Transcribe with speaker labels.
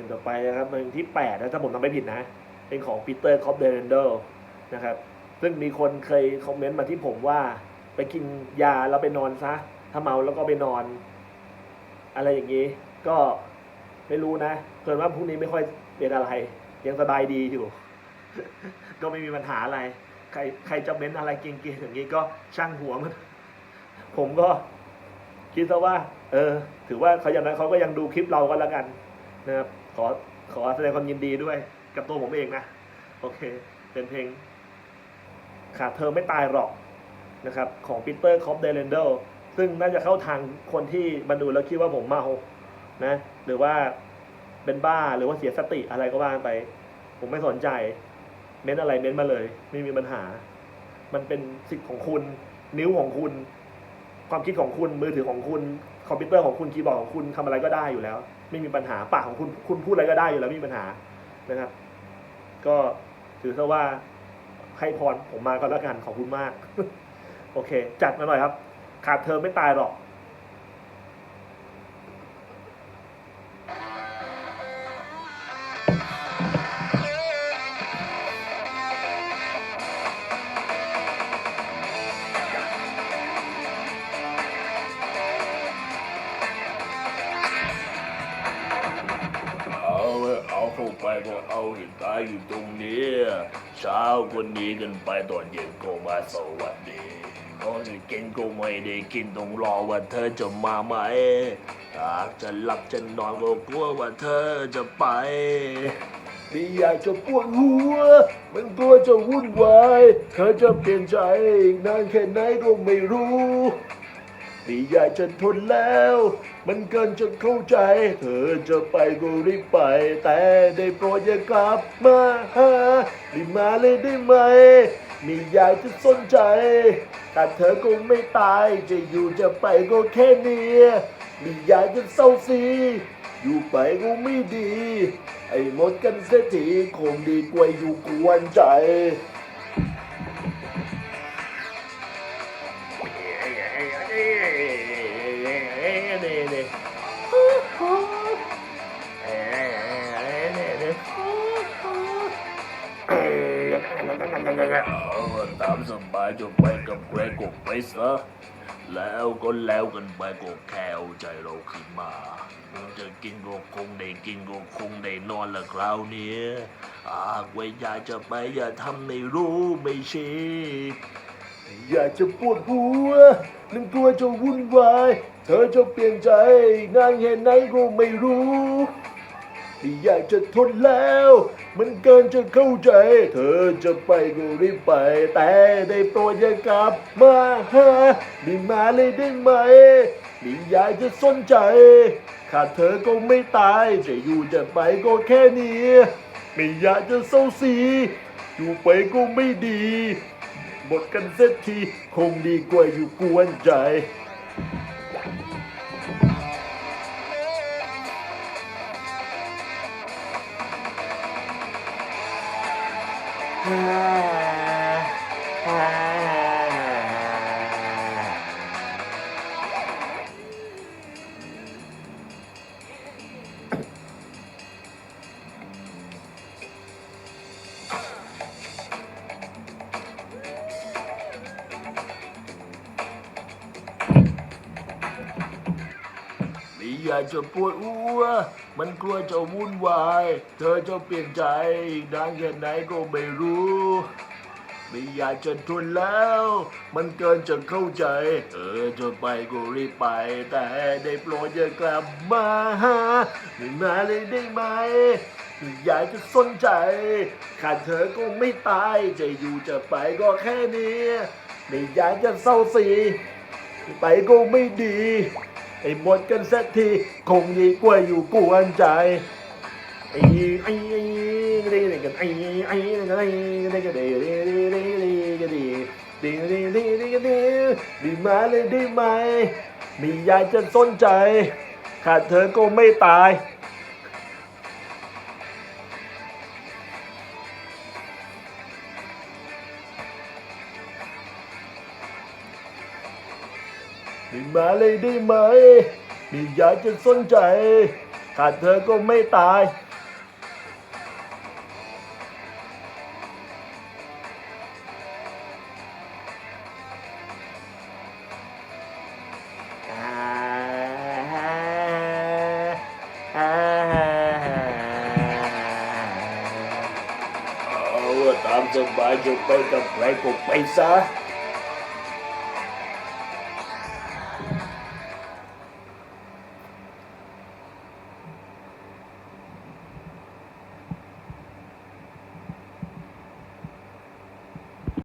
Speaker 1: ลงต่อไปนะครับเพลงที่8นะถ้าผมทำไม่ผิดนะ เป็นของปีเตอร์คอปเดนเดลนะครับ ซึ่งมีคนเคยคอมเมนต์มาที่ผมว่า ไปกินยาแล้วไปนอนซะ ถ้าเมาแล้วก็ไปนอน อะไรอย่างนี้ ก็ไม่รู้นะเกิดว่าพรุ่งนี้ไม่ค่อยเป็นอะไร ยังสบายดีอยู่ ก็ไม่มีปัญหาอะไร ใครใครจะเม้นอะไรเก่งๆอย่างนี้ก็ช่างหัวมัน ผมก็คิดซะว่า เออ ถือว่าเขาอย่างนั้นเขาก็ยังดูคลิปเราก็แล้วกันนะครับ ขอขอแสดงความยินดีด้วยกับตัวผมเองนะ โอเค เป็นเพลงขาดเธอไม่ตายหรอกนะครับ ของปีเตอร์คอปเดลนเดลซึ่งน่าจะเข้าทางคนที่มาดูแล้วคิดว่าผมเมานะ หรือว่าเป็นบ้าหรือว่าเสียสติอะไรก็ว่าไป ผมไม่สนใจ เม้นอะไรเม้นมาเลย ไม่มีปัญหา มันเป็นสิทธิ์ของคุณ นิ้วของคุณ ความคิดของคุณมือถือของคุณ คอมพิวเตอร์ของคุณคีย์บอร์ดของคุณทำอะไรก็ได้อยู่แล้ว ไม่มีปัญหาปากของคุณคุณพูดอะไรก็ได้อยู่แล้วไม่มีปัญหานะครับ ก็ถือซะว่าให้พรผมมาก็แล้วกันขอบคุณมาก โอเค จัดมาหน่อยครับ ขาดเธอไม่ตายหรอก
Speaker 2: เข้าไปก็เอาให้ตายอยู่ตรงนี้ เช้าคนนี้กันไปตอนเย็นก็มาสวัสดีตอนจะกินก็ไม่ได้กินต้องรอว่าเธอจะมาไหมหากจะหลับจะนอนก็กลัวว่าเธอจะไป
Speaker 1: ไม่อยากจะปวดหัว มันกลัวจะวุ่นวายเธอจะเปลี่ยนใจอีกนานแค่ไหนก็ไม่รู้ ไม่อยากจะทนแล้ว มันเกินจะเข้าใจ เธอจะไปก็รีบไป แต่ได้โปรดอย่ากลับมาหารีบมาเลยได้ไหมไม่ยากจะสนใจ แต่เธอคงไม่ตาย จะอยู่จะไปก็แค่นี้ยไม่ยากจะเศร้าสีอยู่ไปก็ไม่ดี ไอ้หมดกันเสียทีคงดีกว่าอยู่กวนใจ
Speaker 2: เอาตามสบายจะไปกับเกรกกไปซะแล้วก็แล้วกันไปก็แค่เอาใจเราขึ้นมาจะกินก็คงได้กินก็คงได้นอนละคราวนี้ยหากว่าอยากจะไปอย่าทำในรู้ไม่ชี้
Speaker 1: อยากจะปวดหัวนึกกลัวจะวุ่นวาย เธอจะเปลี่ยนใจนานแค่ไหนก็ไม่รู้ไม่อยากจะทนแล้ว มันเกินจะเข้าใจ เธอจะไปก็รีบไป แต่ได้โปรดอย่ากลับมาหาไม่มาเลยได้ไหมไม่อยากจะสนใจ ขาดเธอก็ไม่ตาย จะอยู่จะไปก็แค่นี้ ไม่อยากจะเศร้าสีอยู่ไปก็ไม่ดี หมดกันเสียที คงดีกว่าอยู่กวนใจ
Speaker 2: อ่า อยากจะปวดหัวมันกลัวจะวุ่นวาย เธอจะเปลี่ยนใจอีกนานแค่ไหนก็ไม่รู้ ไม่อยากจะทนแล้ว มันเกินจะเข้าใจเธอจะไปก็รีบไป แต่ได้โปรดอย่ากลับมาหาไม่มาเลยได้ไหมไม่อยากจะสนใจ ขาดเธอก็ไม่ตาย จะอยู่จะไปก็แค่นี้
Speaker 1: ไม่อยากจะเศร้าสี ไปก็ไม่ดี ไอ้หมดกันสักทีคงดีกว่าอยู่กวนใจไอ้ไอ้ไอ้ไอ้ไอ้กันไอ้ไอ้ไอ้ไอ้ไอ้กันดีดีดีดีกันดีดีดีดีดีกันดีดีมาเลยได้ไหมไม่อยากจะสนใจขาดเธอก็ไม่ตาย ไม่มาเลยได้ไหมไม่อยากจะสนใจ
Speaker 2: ขาดเธอก็ไม่ตาย
Speaker 1: อ่าอ่า
Speaker 2: เอาว่าตามสบายจะไปกับใครก็ไปซะ